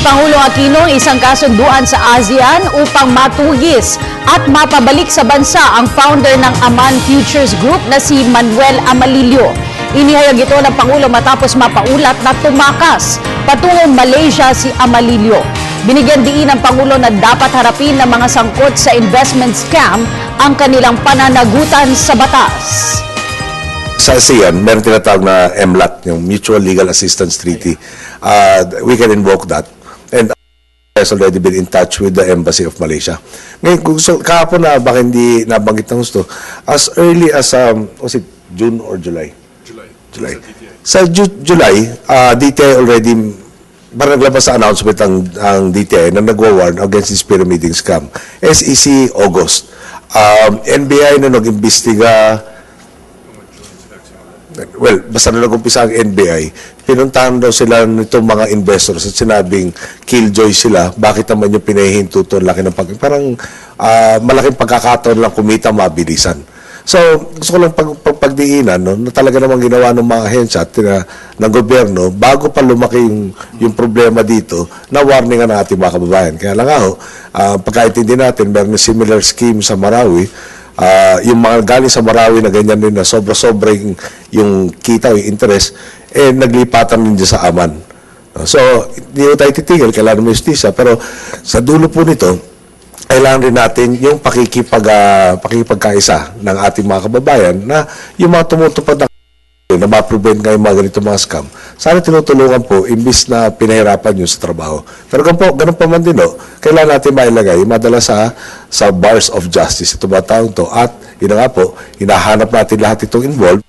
Pangulong Aquino ang isang kasunduan sa ASEAN upang matugis at mapabalik sa bansa ang founder ng Aman Futures Group na si Manuel Amalilio. Inihayag ito ng Pangulo matapos mapaulat na tumakas patungong Malaysia si Amalilio. Binigyan diin ng Pangulo na dapat harapin ng mga sangkot sa investment scam ang kanilang pananagutan sa batas. Sa ASEAN, meron tinatawag na MLAT, yung Mutual Legal Assistance Treaty. Uh, we can invoke that. Has already been in touch with the Embassy of Malaysia. Ngayon, kung so, kahapon na baka hindi nabanggit ng gusto, as early as, um, was it June or July? July. July. Sa Ju- July, uh, DTI already, parang naglabas sa announcement ang, ang DTI na nagwa-warn against this pyramiding scam. SEC, August. Um, NBI na nag-imbestiga, well, basta na nag-umpisa ang NBI, pinuntahan daw sila nitong mga investors at sinabing killjoy sila, bakit naman yung pinahihinto to, laki ng pag... Parang ah, malaking pagkakataon lang kumita mabilisan. So, gusto ko lang pag, pag, pagdiinan no, na talaga namang ginawa ng mga ahensya at uh, ng gobyerno bago pa lumaki yung, yung problema dito na warningan ng ating mga kababayan. Kaya lang ako, uh, pagkaintindi natin, meron na similar scheme sa Marawi, Ah, yung mga galing sa Marawi na ganyan din na sobra-sobra yung, kita o yung interest, eh naglipatan din sa Aman. Ah, So, hindi ko tayo titigil, kailangan mo justisya. Pero sa dulo po nito, kailangan rin natin yung pakikipag, ah, pakikipagkaisa ng ating mga kababayan na yung mga tumutupad ng na ma-prevent nga yung mga ganito mga scam, sana tinutulungan po imbis na pinahirapan nyo sa trabaho. Pero ganun po, ganun pa man din, no, kailangan natin mailagay, madala sa, sa bars of justice, ito ba taong to, at yun na nga po, hinahanap natin lahat itong involved,